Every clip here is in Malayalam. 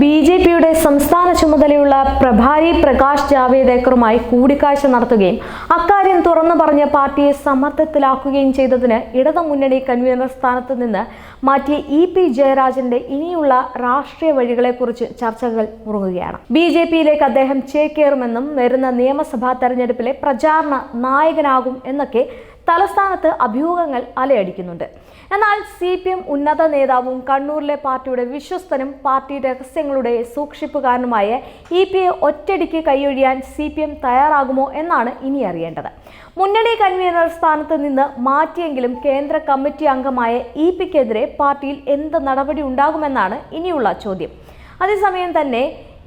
ബി ജെ പിയുടെ സംസ്ഥാന ചുമതലയുള്ള പ്രഭാരി പ്രകാശ് ജാവേദേക്കറുമായി കൂടിക്കാഴ്ച നടത്തുകയും അക്കാര്യം തുറന്നു പറഞ്ഞ പാർട്ടിയെ സമ്മർദ്ദത്തിലാക്കുകയും ചെയ്തതിന് ഇടതു മുന്നണി കൺവീനർ സ്ഥാനത്ത് നിന്ന് മാറ്റിയ ഇ പി ജയരാജന്റെ ഇനിയുള്ള രാഷ്ട്രീയ വഴികളെക്കുറിച്ച് ചർച്ചകൾ മുറുകുകയാണ്. ബി ജെ പിയിലേക്ക് അദ്ദേഹം ചേക്കേറുമെന്നും വരുന്ന നിയമസഭാ തെരഞ്ഞെടുപ്പിലെ പ്രചാരണ നായകനാകും എന്നൊക്കെ തലസ്ഥാനത്ത് അഭ്യൂഹങ്ങൾ അലയടിക്കുന്നുണ്ട്. എന്നാൽ സി പി എം ഉന്നത നേതാവും കണ്ണൂരിലെ പാർട്ടിയുടെ വിശ്വസ്തനും പാർട്ടി രഹസ്യങ്ങളുടെ സൂക്ഷിപ്പുകാരനുമായ ഇ പി എ ഒറ്റടിക്ക് കൈയൊഴിയാൻ സി പി എം തയ്യാറാകുമോ എന്നാണ് ഇനി അറിയേണ്ടത്. മുന്നണി കൺവീനർ സ്ഥാനത്ത് നിന്ന് മാറ്റിയെങ്കിലും കേന്ദ്ര കമ്മിറ്റി അംഗമായ ഇ പിക്കെതിരെ പാർട്ടിയിൽ എന്ത് നടപടി ഉണ്ടാകുമെന്നാണ് ഇനിയുള്ള ചോദ്യം. അതേസമയം തന്നെ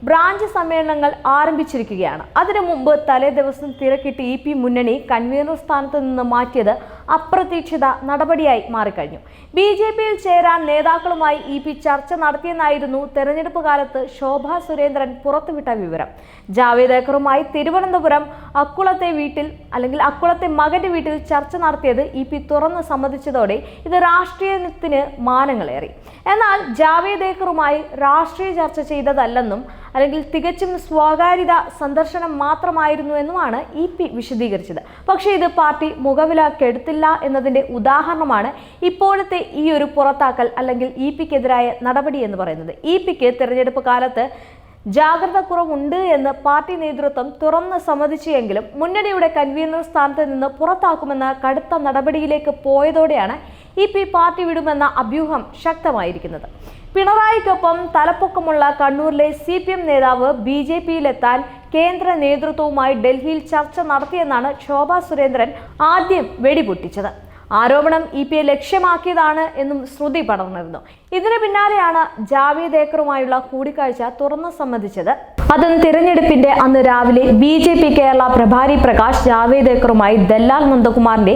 ബ്രാഞ്ച് സമ്മേളനങ്ങൾ ആരംഭിച്ചിരിക്കുകയാണ്. അതിനു മുമ്പ് തലേ ദിവസം തിരക്കിട്ട് ഇ പി മുന്നണി കൺവീനർ സ്ഥാനത്ത് നിന്ന് മാറ്റിയത് അപ്രതീക്ഷിത നടപടിയായി മാറിക്കഴിഞ്ഞു. ബി ജെ പിയിൽ ചേരാൻ നേതാക്കളുമായി ഇ പി ചർച്ച നടത്തിയെന്നായിരുന്നു തെരഞ്ഞെടുപ്പ് കാലത്ത് ശോഭ സുരേന്ദ്രൻ പുറത്തുവിട്ട വിവരം. ജാവേദേക്കറുമായി തിരുവനന്തപുരം അക്കുളത്തെ വീട്ടിൽ അല്ലെങ്കിൽ അക്കുളത്തെ മകന്റെ വീട്ടിൽ ചർച്ച നടത്തിയത് ഇ പി തുറന്ന് സമ്മതിച്ചതോടെ ഇത് രാഷ്ട്രീയത്തിന് മാനങ്ങളേറി. എന്നാൽ ജാവേദേക്കറുമായി രാഷ്ട്രീയ ചർച്ച ചെയ്തതല്ലെന്നും അല്ലെങ്കിൽ തികച്ചും സ്വകാര്യത സന്ദർശനം മാത്രമായിരുന്നു എന്നുമാണ് ഇ പി വിശദീകരിച്ചത്. പക്ഷേ ഇത് പാർട്ടി മുഖവില കെടുത്തില്ല എന്നതിന്റെ ഉദാഹരണമാണ് ഇപ്പോഴത്തെ ഈ ഒരു പുറത്താക്കൽ അല്ലെങ്കിൽ ഇ പിക്കെതിരായ നടപടി എന്ന് പറയുന്നത്. ഇ പിക്ക് തിരഞ്ഞെടുപ്പ് കാലത്ത് ജാഗ്രത കുറവുണ്ട് എന്ന് പാർട്ടി നേതൃത്വം തുറന്ന് സമ്മതിച്ചെങ്കിലും മുന്നണിയുടെ കൺവീനർ സ്ഥാനത്ത് നിന്ന് പുറത്താക്കുമെന്ന കടുത്ത നടപടിയിലേക്ക് പോയതോടെയാണ് ഇ പി പാർട്ടി വിടുമെന്ന അഭ്യൂഹം ശക്തമായിരിക്കുന്നത്. പിണറായിക്കൊപ്പം തലപ്പൊക്കമുള്ള കണ്ണൂരിലെ സി പി എം നേതാവ് ബി ജെ പിയിലെത്താൻ കേന്ദ്ര നേതൃത്വവുമായി ഡൽഹിയിൽ ചർച്ച നടത്തിയെന്നാണ് ശോഭാ സുരേന്ദ്രൻ ആദ്യം വെടിപൊട്ടിച്ചത്. ആരോപണം ഇ പിയെ ലക്ഷ്യമാക്കിയതാണ് എന്നും ശ്രുതി പടർന്നിരുന്നു. ഇതിന് പിന്നാലെയാണ് ജാവേദ് ഏക്കറുമായുള്ള കൂടിക്കാഴ്ച തുറന്നു സമ്മതിച്ചത്. അതും തിരഞ്ഞെടുപ്പിന്റെ അന്ന് രാവിലെ ബി ജെ പി കേരള പ്രഭാരി പ്രകാശ് ജാവേദ് ഏക്കറുമായി ദല്ലാൽ നന്ദകുമാറിന്റെ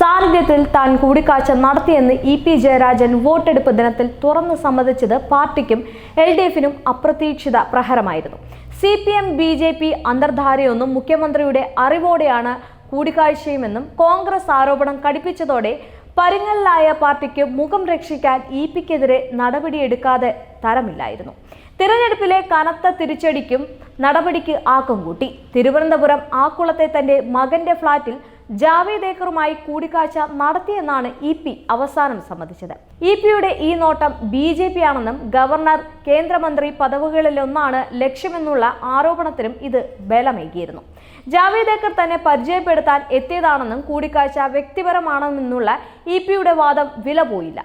സാന്നിധ്യത്തിൽ താൻ കൂടിക്കാഴ്ച നടത്തിയെന്ന് ഇ പി ജയരാജൻ വോട്ടെടുപ്പ് ദിനത്തിൽ തുറന്നു സമ്മതിച്ചത് പാർട്ടിക്കും എൽ ഡി എഫിനും അപ്രതീക്ഷിത പ്രഹരമായിരുന്നു. C P M B J P അന്തർധാരയൊന്നും മുഖ്യമന്ത്രിയുടെ അറിവോടെയാണ് കൂടിക്കാഴ്ചയുമെന്നും കോൺഗ്രസ് ആരോപണം കടുപ്പിച്ചതോടെ പരുങ്ങലിലായ പാർട്ടിക്ക് മുഖം രക്ഷിക്കാൻ ഇ പിക്കെതിരെ നടപടിയെടുക്കാതെ തരമില്ലായിരുന്നു. തിരഞ്ഞെടുപ്പിലെ കനത്ത തിരിച്ചടിക്കും നടപടിക്ക് ആക്കം കൂട്ടി. തിരുവനന്തപുരം ആക്കുളത്തെ തന്റെ മകന്റെ ഫ്ളാറ്റിൽ ജാവേദേക്കറുമായി കൂടിക്കാഴ്ച നടത്തിയെന്നാണ് ഇ പി അവസാനം സമ്മതിച്ചത്. ഇ പിയുടെ ഈ നോട്ടം ബി ജെ പി ആണെന്നും ഗവർണർ കേന്ദ്രമന്ത്രി പദവികളിലൊന്നാണ് ലക്ഷ്യമെന്നുള്ള ആരോപണത്തിനും ഇത് ബലമേകിയിരുന്നു. ജാവേദേക്കർ തന്നെ പരിചയപ്പെടുത്താൻ എത്തിയതാണെന്നും കൂടിക്കാഴ്ച വ്യക്തിപരമാണെന്നുള്ള ഇ പിയുടെ വാദം വില പോയില്ല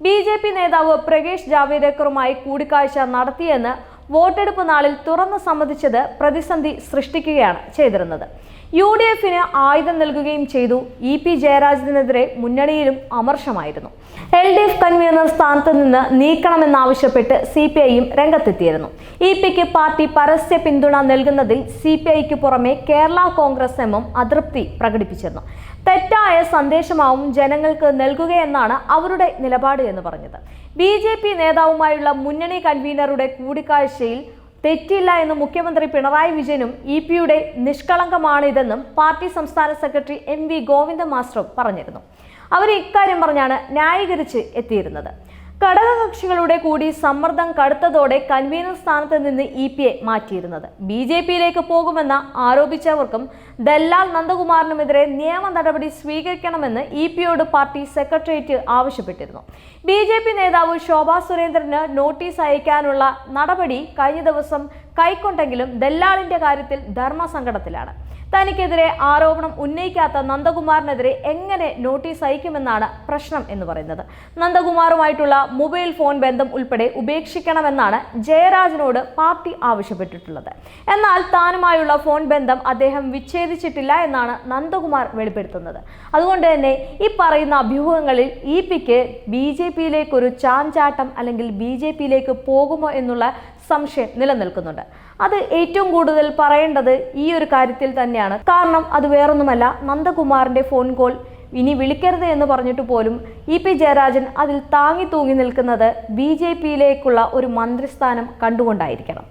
ബി ജെ പി നേതാവ് പ്രകേഷ് ജാവേദേക്കറുമായി കൂടിക്കാഴ്ച നടത്തിയെന്ന് വോട്ടെടുപ്പ് നാളിൽ തുറന്നു സമ്മതിച്ചത് പ്രതിസന്ധി സൃഷ്ടിക്കുകയാണ് ചെയ്തിരുന്നത്. യു ഡി എഫിന് ആയുധം നൽകുകയും ചെയ്തു. ഇ പി ജയരാജനെതിരെ മുന്നണിയിലും അമർഷമായിരുന്നു. എൽ ഡി എഫ് കൺവീനർ സ്ഥാനത്ത് നിന്ന് നീക്കണമെന്നാവശ്യപ്പെട്ട് സി പി ഐയും രംഗത്തെത്തിയിരുന്നു. ഇ പിക്ക് പാർട്ടി പരസ്യ പിന്തുണ നൽകുന്നതിൽ സി പി ഐക്ക് പുറമെ കേരള കോൺഗ്രസ് എമ്മും അതൃപ്തി പ്രകടിപ്പിച്ചിരുന്നു. തെറ്റായ സന്ദേശമാവും ജനങ്ങൾക്ക് നൽകുകയെന്നാണ് അവരുടെ നിലപാട് എന്ന് പറഞ്ഞത്. ബി ജെ പി നേതാവുമായുള്ള മുന്നണി കൺവീനറുടെ കൂടിക്കാഴ്ചയിൽ തെറ്റില്ല എന്ന് മുഖ്യമന്ത്രി പിണറായി വിജയനും ഇ പിയുടെ നിഷ്കളങ്കമാണിതെന്നും പാർട്ടി സംസ്ഥാന സെക്രട്ടറി എം വി ഗോവിന്ദ മാസ്റ്ററും പറഞ്ഞിരുന്നു. അവർ ഇക്കാര്യം പറഞ്ഞാണ് ന്യായീകരിച്ച് എത്തിയിരുന്നത്. ഘടകകക്ഷികളുടെ കൂടി സമ്മർദ്ദം കടുത്തതോടെ കൺവീനർ സ്ഥാനത്ത് നിന്ന് ഇ പി എ മാറ്റിയിരുന്നത്. ബി ജെ പിയിലേക്ക് പോകുമെന്ന് ആരോപിച്ചവർക്കും ദല്ലാൽ നന്ദകുമാറിനുമെതിരെ നിയമ നടപടി സ്വീകരിക്കണമെന്ന് ഇ പിയോട് പാർട്ടി സെക്രട്ടേറിയറ്റ് ആവശ്യപ്പെട്ടിരുന്നു. ബി ജെ പി നേതാവ് ശോഭാ സുരേന്ദ്രന് നോട്ടീസ് അയക്കാനുള്ള നടപടി കഴിഞ്ഞ ദിവസം കൈക്കൊണ്ടെങ്കിലും ദല്ലാളിന്റെ കാര്യത്തിൽ ധർമ്മസങ്കടത്തിലാണ്. തനിക്കെതിരെ ആരോപണം ഉന്നയിക്കാത്ത നന്ദകുമാറിനെതിരെ എങ്ങനെ നോട്ടീസ് അയക്കുമെന്നാണ് പ്രശ്നം എന്ന് പറയുന്നത്. നന്ദകുമാറുമായിട്ടുള്ള മൊബൈൽ ഫോൺ ബന്ധം ഉൾപ്പെടെ ഉപേക്ഷിക്കണമെന്നാണ് ജയരാജനോട് പാർട്ടി ആവശ്യപ്പെട്ടിട്ടുള്ളത്. എന്നാൽ താനുമായുള്ള ഫോൺ ബന്ധം അദ്ദേഹം വിച്ഛേദിച്ചിട്ടില്ല എന്നാണ് നന്ദകുമാർ വെളിപ്പെടുത്തുന്നത്. അതുകൊണ്ട് തന്നെ ഈ പറയുന്ന അഭ്യൂഹങ്ങളിൽ ഇ പിക്ക് ബി ജെ പിയിലേക്കൊരു ചാഞ്ചാട്ടം അല്ലെങ്കിൽ ബി ജെ പിയിലേക്ക് പോകുമോ എന്നുള്ള സംശയം നിലനിൽക്കുന്നുണ്ട്. അത് ഏറ്റവും കൂടുതൽ പറയേണ്ടത് ഈ ഒരു കാര്യത്തിൽ തന്നെയാണ്. കാരണം അത് വേറൊന്നുമല്ല നന്ദകുമാറിന്റെ ഫോൺ കോൾ ഇനി വിളിക്കരുത് എന്ന് പറഞ്ഞിട്ട് പോലും ഇ പി ജയരാജൻ അതിൽ താങ്ങി തൂങ്ങി നിൽക്കുന്നത് ബി ജെ പിയിലേക്കുള്ള ഒരു മന്ത്രിസ്ഥാനം കണ്ടുകൊണ്ടായിരിക്കണം.